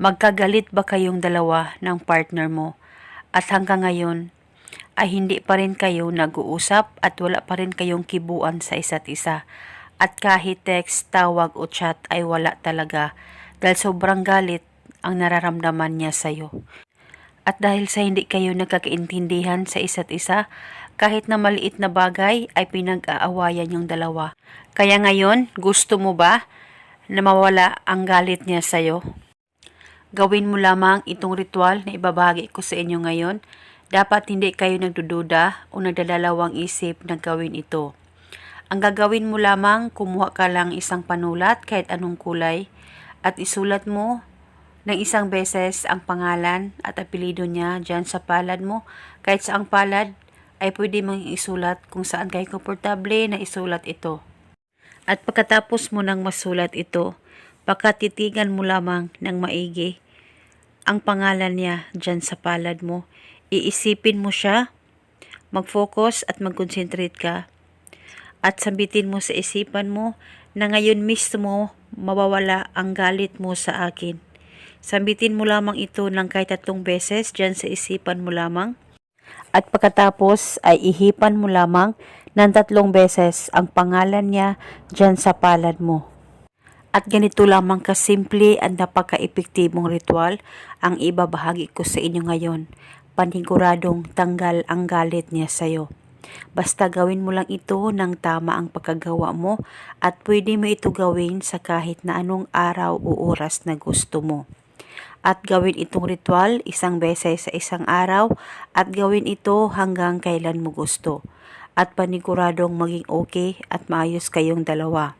Magkagalit ba kayong dalawa ng partner mo at hanggang ngayon ay hindi pa rin kayo nag-uusap at wala pa rin kayong kibuan sa isa't isa. At kahit text, tawag o chat ay wala talaga dahil sobrang galit ang nararamdaman niya sa'yo. At dahil sa hindi kayo nagkakaintindihan sa isa't isa, kahit na maliit na bagay ay pinag-aawayan yung dalawa. Kaya ngayon, gusto mo ba na mawala ang galit niya sa'yo? Gawin mo lamang itong ritual na ibabahagi ko sa inyo ngayon. Dapat hindi kayo nagdududa o nagdadalawang isip na gawin ito. Ang gagawin mo lamang, kumuha ka lang isang panulat kahit anong kulay at isulat mo ng isang beses ang pangalan at apelido niya dyan sa palad mo. Kahit sa ang palad ay pwede mong isulat kung saan kayo komportable na isulat ito. At pagkatapos mo nang masulat ito, pakatitigan mo lamang ng maigi ang pangalan niya dyan sa palad mo. Iisipin mo siya, mag-focus at mag-concentrate ka. At sabitin mo sa isipan mo na ngayon mismo mawawala ang galit mo sa akin. Sambitin mo lamang ito ng kahit tatlong beses dyan sa isipan mo lamang. At pagkatapos ay ihipan mo lamang ng tatlong beses ang pangalan niya dyan sa palad mo. At ganito lamang kasimple at napaka-epektibong ritual ang ibabahagi ko sa inyo ngayon. Paniguradong tanggal ang galit niya sa'yo. Basta gawin mo lang ito ng tama ang pagkagawa mo at pwede mo ito gawin sa kahit na anong araw o oras na gusto mo. At gawin itong ritual isang beses sa isang araw at gawin ito hanggang kailan mo gusto. At paniguradong maging okay at maayos kayong dalawa.